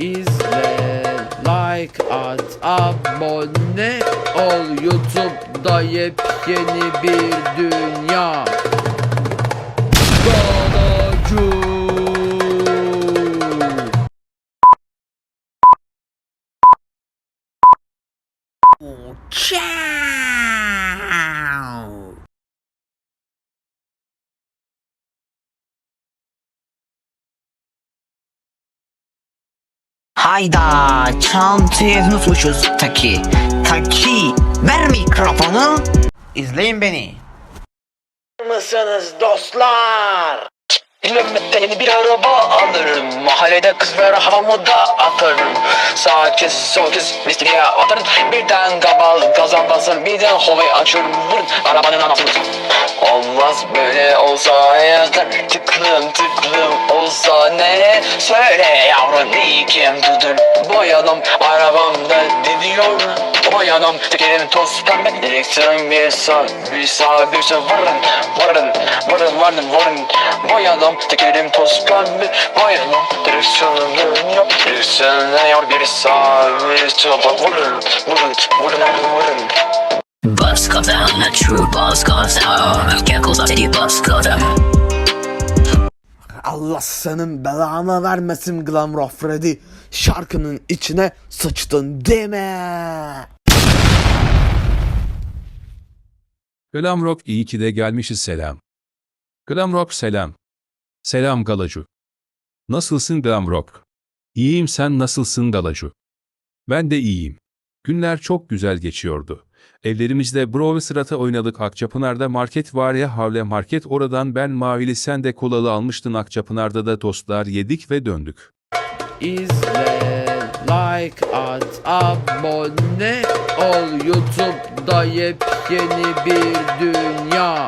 İzle, like at, abone ol YouTube'da yepyeni bir dünya. Galacı. Ciao. Hayda çantayı unutmuşuz Taki. Taki ver mikrofonu. İzleyin beni. mısınız dostlar? Kilometre yeni bir araba alırım Mahallede kız ver havamı da atarım sol kes mistriye atarım Birden kabal gaza basarım Birden hovayı açıyorum vurun Arabanın anasını Olmaz böyle olsa hayatlar Tıklım tıklım ne Söyle yavrum iyi kim tutur? Boyadım arabamda didiyorum Boyadım tekerim toz pembe. Direksiyon bir sağ bir sağ bir sol Varın varın varın varın varın. Boyadım tekerim toz pembe. Boyadım direksiyonum yok. Direksiyonum yok bir sağ bir sol Vurun vurun vurun vurun vurun Bus comes down, a true bus comes down. Allah senin belanı vermesin Glamrock Freddy. Şarkının içine sıçtın deme. Glamrock iyi ki de gelmişiz selam. Glamrock selam. Selam Galacu. Nasılsın Glamrock? İyiyim sen nasılsın Galacu? Ben de iyiyim. Günler çok güzel geçiyordu. Evlerimizde Bravo Sırat'a oynadık Akçapınar'da market var ya havle market oradan ben mavili sen de kolalı almıştın Akçapınar'da da tostlar yedik ve döndük. İzle, like at, abone ol YouTube'da yepyeni bir dünya.